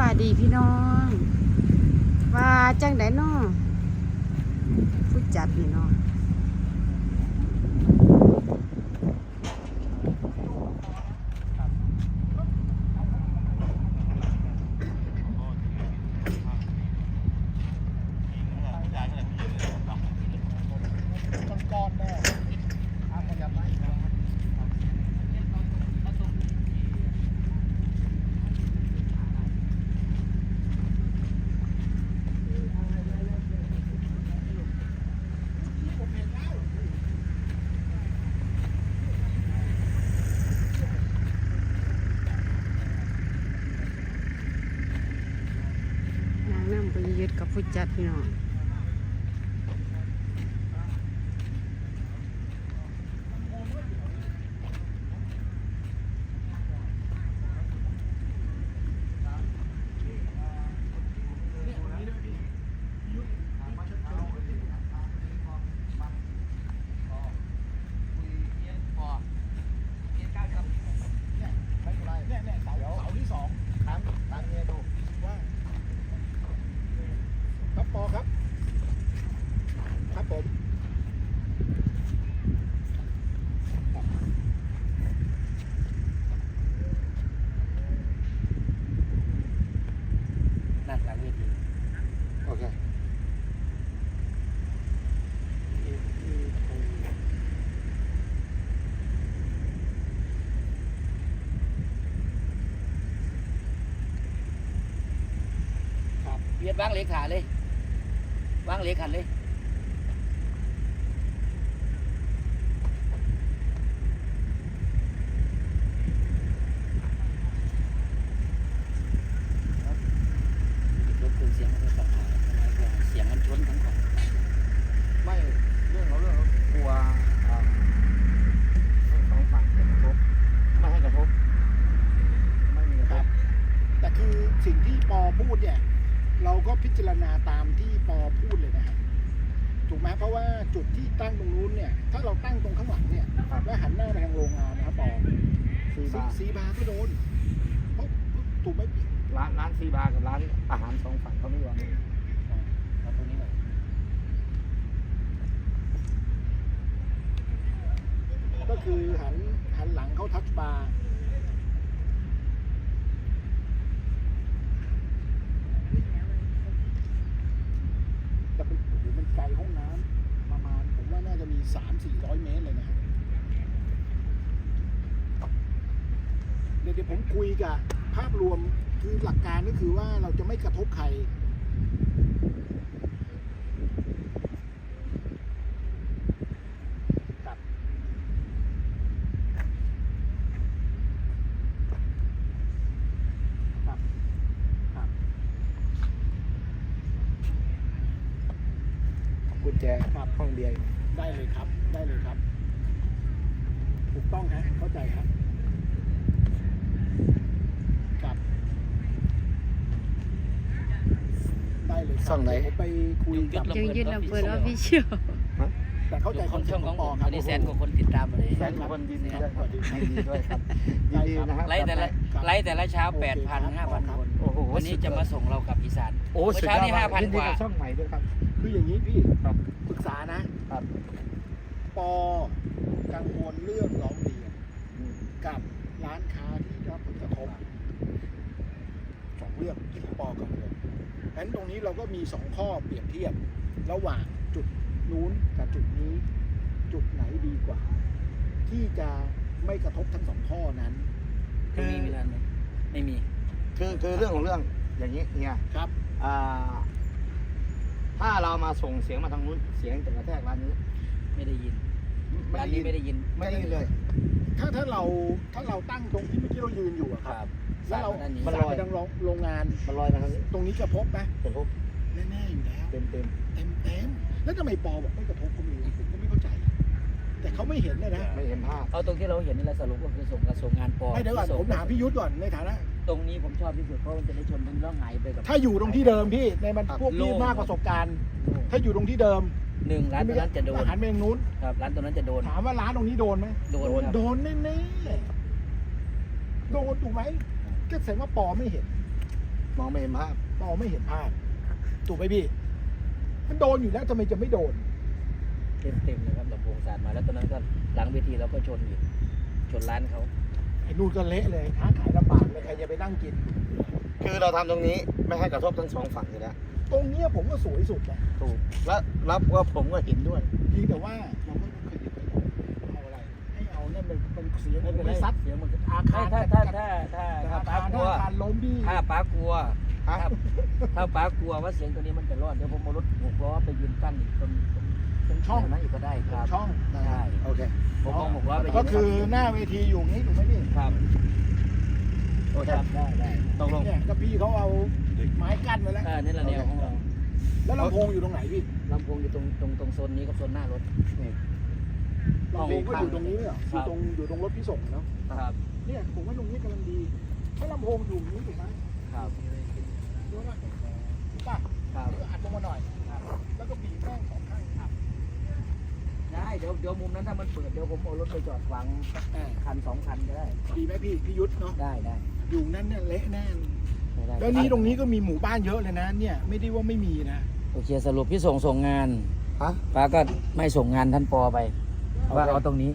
บายดีพี่น้อง ว่าจังไดน้อผู้จัดนี่น้อง ดกับผู้จัดพี่น้อง เนี่ยเนี่ยเสาเสาที่สองถามถามเมียดูว่า ครับปอครับ ครับผม นั่นหลังเวที โอเค เบียดวางเลขาเลยวางเลขาเลย รบกวนเสียงโทรศัพท์หน่อยเสียงมันชนทั้งของ ไม่เรื่องของเรื่องเรากลัวอ่าทั้งสองฝั่งจะกระทบไม่ให้กระทบไม่มีกระทบแต่คือสิ่งที่ปอพูดเนี่ย เราก็พิจารณาตามที่ปอพูดเลยนะฮะถูกไหม เพราะว่าจุดที่ตั้งตรงนู้นเนี่ยถ้าเราตั้งตรงข้างหลังเนี่ยแล้วหันหน้าไปทางโรงงานนะครับปอซีบาซีบาก็โดนเพราะถูกไหมพี่ร้านร้านซีบาร์กับร้านอาหารสองฝั่งเขาไม่ยอมเอาตรงนี้หน่อยก็คือหันหันหลังเข้าทัชบาร์แต่เป็นโอ้โหมันไกลห้องน้ำประมาณผมว่าน่าจะมีสามสี่ร้อยเมตรเลยนะครับเดี๋ยวเดี๋ยวผมคุยกับภาพรวมคือหลักการก็คือว่าเราจะไม่กระทบใครครับครับครับกุญแจครับห้องเบียร์อยู่ได้เลยครับ ได้เลยครับ ถูกต้องฮะเข้าใจครับครับ ได้ เลยครับซ่องไหนเดี๋ยวผมไปคุยกับยังยึดลำเปิดออฟฟิเชียลแต่เข้าใจคคนนช่องขขอองงปผอมครัอับนนี้แสนกว่าคนติดตามเลยแสนกว่าคนยินดีด้วยสวัสดีครับยินดีด้วยครับยินดีนะครับไล่แต่ละครับไล่แต่ละเช้าโอเคแปดพันห้าพันครับคน โอ้โหวันนี้จะมาส่งเรากลับอีสาน โอ้เมื่อสุดเช้ายอดนี่มาก5,000ยินดีกว่ากับช่องใหม่ด้วยครับ คืออย่างนี้พี่ครับปรึกษานะครับ ปอกังวลเรื่องร้องเรียนกับร้านค้าที่ได้รับผลกระทบสองเรื่องที่ปอกังวลฉะ นั้นตรงนี้เราก็มีสองข้อเปรียบเทียบ ระหว่างจุดนู้นกับจุดนี้ จุดไหนดีกว่า ที่จะไม่กระทบทั้งสองข้อนั้นตรงนี้มีร้านไหมไม่มี คือคือเรื่องของเรื่องอย่างนี้เนี่ยครับอ่าถ้าเรามาส่งเสียงมาทางนู้นเสียงจะกระแทกร้านนี้ ไม่ได้ยินไม่ร้านได้ยินี้นไม่ได้ยิน ไม่ได้ยินเลย ถ้าถ้าเราถ้าเราตั้งตรงที่เมื่อกี้เรายืนอยู่อะคครับรับแล้วเราด้านนี้ สาดไปทางโรงงาน มันลอยมาทางนี้ตรงนี้กระทบไหมกระทบแน่ๆอยู่แล้วเต็มเต็มเต็มเต็มๆแล้วทำไมปอบอกไม่กระทบก็ไม่รู้ผมก็ไม่เข้าใจ แต่เขาไม่เห็นเลยนะไม่เห็นภาพ เอาตรงที่เราเห็นนี่แหละสรุปก็คือส่งกระทรวงงานปอไม่เดี๋ยวก่อนส่งผมถามพี่ยุทธก่อนในฐานะ ตรงนี้ผมชอบที่สุดเพราะมันจะได้ชนทั้งร่องไหไปกับ ถ้าอยู่ตรงที่เดิมพี่ในมันพวกพี่มากประสบการณ์ ถ้าอยู่ตรงที่เดิม หนึ่งร้านตรงนั้นจะโดนหันไปทางนู้นครับร้านตรงนั้นจะโดน ถามว่าร้านตรงนี้โดนไหมโดนครับ โดนแน่ๆโดนถูกไหมก็แสดงว่าปอไม่เห็น มองไม่เห็นภาพมองไม่เห็นภาพถูกไหมพี่ มันโดนอยู่แล้วทำไมจะไม่โดน เต็มเต็มๆเลยครับลำโพงสาดมาแล้วตอนนั้นก็หลังเวทีเราก็ชนอีกชนร้านเขาไอ้นู่นก็เละเลยค้าขายลำบากเลยใครจะไปนั่งกิน คือเราทำตรงนี้ไม่ให้กระทบทั้งสองฝั่งอยู่แล้ว ตรงเนี้ยผมก็สวยสุดนะถูกและรับว่าผมก็เห็นด้วย เพียงแต่ว่าเราไม่เคยหยิบไปเอาอะไรให้เอาเนี่ยมันมันเสียงมันไม่ซัดเสียงมันก็อาคารถ้าถ้าถ้าถ้าถ้าอาป้าคารกลัวอาคารล้มพี่ถ้าป้ากลัวฮะถ้าถ้าป้ากลัวว่าเสียงตัวนี้มันจะรอดเดี๋ยวผมเอารถหกล้อไปยืนกั้นอีกตรงตรงตรงช่องนั้นอีกก็ได้ครับ ช่องนะใช่ โอเคผมเอาหกล้อไปยืนก็คือหน้าเวทีอยู่อย่างนี้ถูกไหมพี่ครับโอ้ครับได้ได้ตกลง เนี่ยก็พี่เขาเอา ไม้กั้นไว้แล้วอ่านี่แหละแนวของเราแล้วลำโพงอยู่ตรงไหนพี่ลำโพงอยู่ตรงตรงตรงโซนนี้กับโซนหน้ารถ ลำโพงก็อยู่ตรงนี้เหรออครัยู่บ ตรงอยู่ตรงรถพี่ส่งเนาะ ครับเนี่ยผมว่าตรงนี้กำลังดีถ้าลำโพงอยู่อย่างนี้ถูกไหมครับดูว่าถูกป่ะครับเอออัดลงมาหน่อย แล้วก็บีบแม่งสองข้างครับได้เดี๋ยวเดี๋ยวมุมนั้นถ้ามันเปิดเดี๋ยวผมเอารถไปจอดขวางสักเออคันสองคันก็ได้ ดีไหมพี่พี่ยุทธเนาะ ได้ได้อยู่นั่นเนี่ยเละแน่น ได้แล้วนี่ตรงนี้ก็มีหมู่บ้านเยอะเลยนะ เนี่ยไม่ได้ว่าไม่มีนะโอเคสรุปพี่ส่งส่งงานฮะป้าก็ไม่ส่งงานท่านปอไปว่าเอาตรงนี้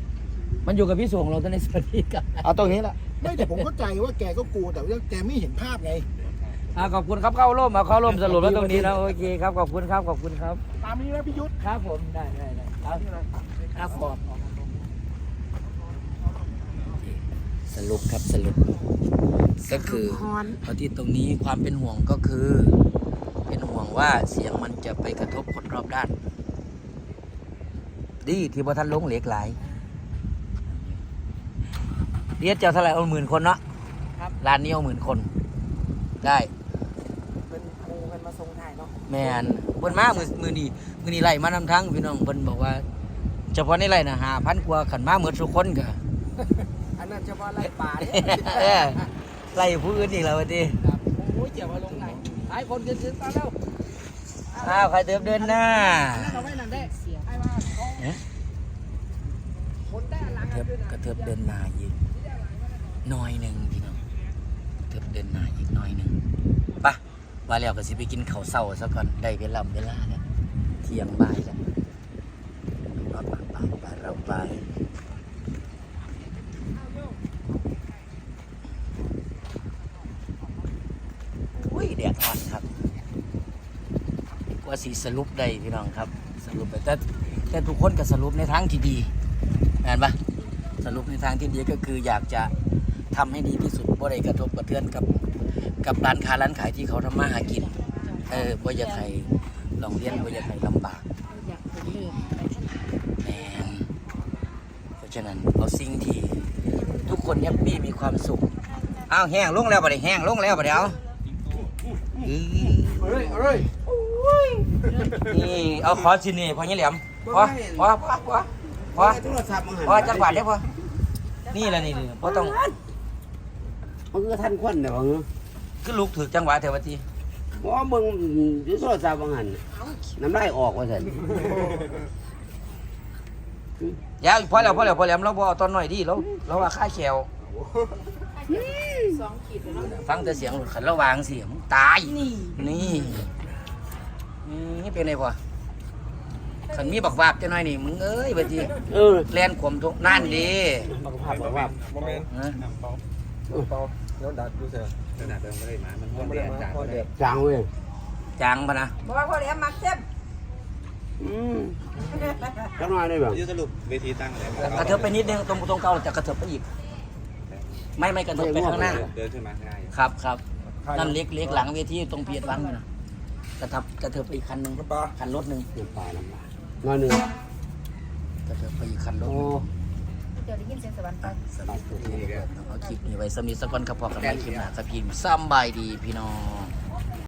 มันอยู่กับพี่ส่งเราตอนในสวัสดีกันเอาตรงนี้แหละไม่แต่ผมเข้าใจว่าแกก็กลัวแต่ว่าแกไม่เห็นภาพไงอ่าขอบคุณครับเข้าร่มเอาเข้าร่มสรุปแล้วตรงนี้นะโอเคครับขอบคุณครับขอบคุณครับ ตามนี้นะพี่ยุทธครับผมได้ได้ได้ครับครับปอสรุปครับสรุป ก็คือฮอนเอาที่ตรงนี้ความเป็นห่วงก็คือ เป็นห่วงว่าเสียงมันจะไปกระทบคนรอบด้าน ดีที่พอท่านลงเหล็กไหลายเรียกเจ้าเท่าไหร่เอาหมื่นคนเนาะครับร้านนี้เอาหมื่นคน ได้เป็นโมกันมาส่งถ่ายเนาะแมนเพิ่นมามือมือนี้มือนี้ไล่มานำทั้งพี่น้องเพิ่นบอกว่า เฉพาะในไร่น่ะหาพันกว่าขันมาเหมือนทุกคนก็อันนั้นเฉพาะไล่ป่าเนี่ยเออ ไล่ผู้อื่นอีกแล้วว่าติโอ้ยเจ็บมาลงไหนหลายคนกันซื้อตาแล้วอ้าวใครเติมเดินหน้าเราไม่นั่นได้ไอ้ว่าเขาเอ๊ะคนได้หลังกระเทิบกระเทิบเดินหน้าอีกหน้อยหนึ่งพี่น้องกระเทิบเดินหน้าอีกหน้อยหนึ่งไปะว่าแล้วก็สิไปกินข้าวเช้าซะก่อนได้เวลาเวลาแล้วเที่ยงบ่ายแล้วไปไปไปไปเราไป อุ้ยแดดอ่อนครับกว่าสีสรุปได้พี่น้องครับ สรุปแต่แต่ทุกคนก็สรุปในทางที่ดีเห็นปะสรุปในทางที่ดีก็คืออยากจะทำให้ดีที่สุดบ่ได้กระทบกระเทือนกับกับร้านค้าร้านขายที่เขาทำมาหากิน เออบ่อยากให้ลองเรียนบ่อยากให้ลำบากอยากเป็นเลือดแมนเพราะฉะนั้นเอาสิ่งที่ทุกคนแฮปปี้มีความสุขอ้าวแห้งลงแล้วบ่ได้แห้งลงแล้วบ่ได้เอา เฮ้ยเฮ้ยนี่เอาขอชิ้นนี้พอยี่เหลี่ยมพอพอพอพอพอโทรศัพท์มาหันพอจังหวัดได้พอนี่แหละนี่นี่พอต้องมันก็ท่านควันแต่ว่าเงื้อคือลูกถือจังหวะเทวทีเพราะว่าเบิ่งอยู่โทรศัพท์มาหันน้ำลายออกว่าซั่นยาวพอแล้วพอแล้วพอแล้วเราบเอาตอนหน่อยดิเราเราว่าค่าแขว ฟังแต่เสียงรถขันระวางเสียงตาย นี่นี่นี่เป็นไงพอขันมีบักวาบจะหน่อยนี่มึงเอ้ยบัดทีเออแล่นขวมทุกนั่นดีบักภาพบักภาพนะจางเว้ยจังปะนะบอกว่าพอแล้วมักเจ็บอืมจังหน่อยได้บ่ยุสรุปเวทีตั้งอะไรครับกระเถิบไปนิดนึงตรงตรงเก่าจะกระเถิบไปอีก ไม่ไม่กระเถิบไปข้างหน้า เดินขึ้นมาง่ายครับครับนั่นเล็กเล็กหลังเวทีตรงเพียรวังอยู่นะกระเถิบกระเถิบไปอีกคันหนึ่งคันรถหนึ่งน้ำปลาน้ำปลาน้อยหนึงกระเถิบไปอีกคันรถโอ้เดี๋ยวได้ยินเสียงสวรรค์ไปสำหรับตัวนี้เอาคลิปนี้ไว้สำหรับนิทสกอนครับพอกันในคลิปหน้าครับพี่สำบายดีพี่น้อง